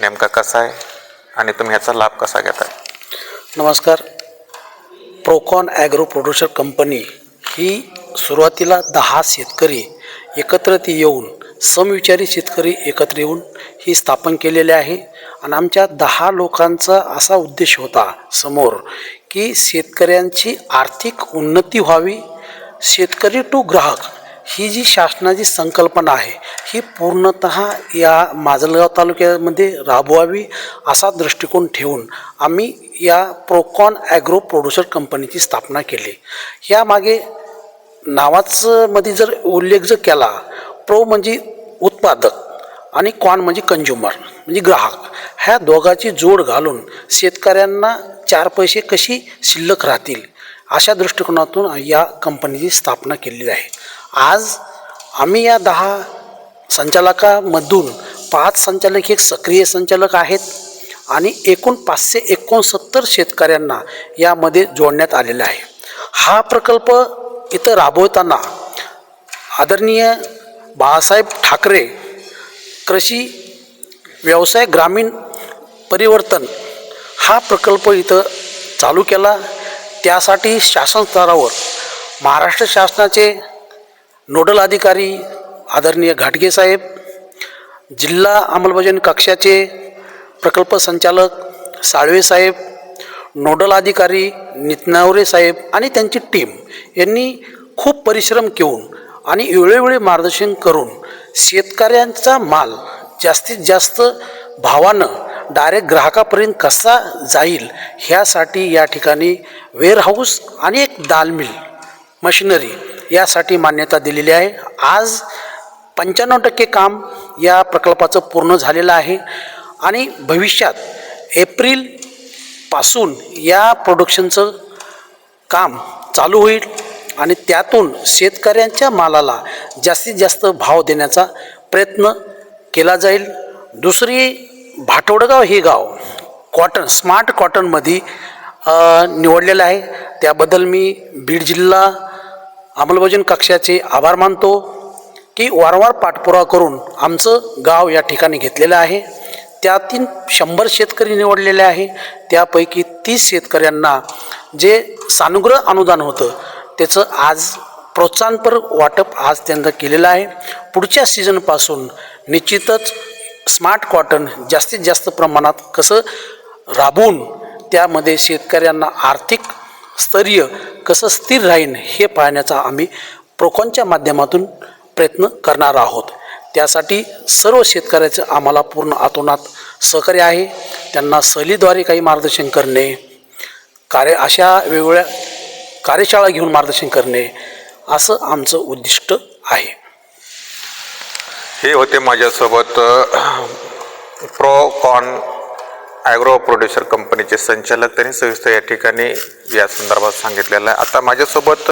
नेमका कसा आहे आणि तुम्ही ह्याचा लाभ कसा घेताय? नमस्कार. प्रोकॉन ॲग्रो प्रोड्युसर कंपनी ही सुरुवातीला दहा शेतकरी एकत्रित येऊन समविचारी शेतकरी एकत्र येऊन ही स्थापन केलेली आहे. आणि आमच्या दहा लोकांचा असा उद्देश होता समोर की शेतकऱ्यांची आर्थिक उन्नती व्हावी शेतकरी टू ग्राहक ही जी शासनाची संकल्पना आहे ही पूर्णत या माजलगाव तालुक्यामध्ये राबवावी असा दृष्टिकोन ठेवून आम्ही या प्रोकॉन ॲग्रो प्रोड्युसर कंपनीची स्थापना केली. यामागे नावाचं मध्ये जर उल्लेख जर केला प्रो म्हणजे उत्पादक आणि कॉन म्हणजे कंज्युमर म्हणजे ग्राहक. ह्या दोघाची जोड घालून शेतकऱ्यांना चार पैसे कशी शिल्लक राहतील अशा दृष्टिकोनातून या कंपनीची स्थापना केलेली आहे. आज आम्ही या दहा संचालकामधून पाच संचालक हे सक्रिय संचालक आहेत आणि एकूण पाचशे एकोणसत्तर शेतकऱ्यांना यामध्ये जोडण्यात आलेलं आहे. हा प्रकल्प इथं राबवताना आदरणीय बाळासाहेब ठाकरे कृषी व्यवसाय ग्रामीण परिवर्तन हा प्रकल्प इथं चालू केला. त्यासाठी शासन स्तरावर महाराष्ट्र शासनाचे नोडल अधिकारी आदरणीय घाटगे साहेब जिल्हा अंमलबजावणी कक्षाचे प्रकल्प संचालक साळवे साहेब नोडल अधिकारी नितनावरे साहेब आणि त्यांची टीम यांनी खूप परिश्रम घेऊन आणि वेळोवेळी मार्गदर्शन करून शेतकऱ्यांचा माल जास्तीत जास्त भावानं डायरेक्ट ग्राहकापर्यंत कसा जाईल ह्यासाठी या ठिकाणी वेअरहाऊस आणि एक दाल मिल मशिनरी यासाठी मान्यता दिलेली आहे. आज पंच्याण्णव टक्के काम या प्रकल्पाचं पूर्ण झालेलं आहे आणि भविष्यात एप्रिलपासून या प्रोडक्शनचं काम चालू होईल आणि त्यातून शेतकऱ्यांच्या मालाला जास्तीत जास्त भाव देण्याचा प्रयत्न केला जाईल. दुसरी भाटोडगाव हे गाव कॉटन स्मार्ट कॉटनमध्ये निवडलेलं आहे. त्याबद्दल मी बीड जिल्हा अंमलबजावणी कक्षाचे आभार मानतो की वारंवार पाठपुरावा करून आमचं गाव या ठिकाणी घेतलेलं आहे. त्यातील शंभर शेतकरी निवडलेले आहे. त्यापैकी तीस शेतकऱ्यांना जे सानुग्रह अनुदान होतं त्याचं आज प्रोत्साहनपर वाटप आज त्यांना केलेलं आहे. पुढच्या सीझनपासून निश्चितच स्मार्ट कॉटन जास्तीत जास्त प्रमाणात कसं राबवून त्यामध्ये शेतकऱ्यांना आर्थिक स्तरीय कसं स्थिर राहीन हे पाहण्याचा आम्ही प्रोकॉनच्या माध्यमातून प्रयत्न करणार आहोत. त्यासाठी सर्व शेतकऱ्याचं आम्हाला पूर्ण आतोनात सहकार्य आहे. त्यांना सहलीद्वारे काही मार्गदर्शन करणे कार्य अशा वेगवेगळ्या कार्यशाळा घेऊन मार्गदर्शन करणे असं आमचं उद्दिष्ट आहे. हे होते माझ्यासोबत प्रो कॉन ॲग्रो प्रोड्युसर कंपनीचे संचालक त्यांनी सविस्तर या ठिकाणी या संदर्भात सांगितलेलं आहे. आता माझ्यासोबत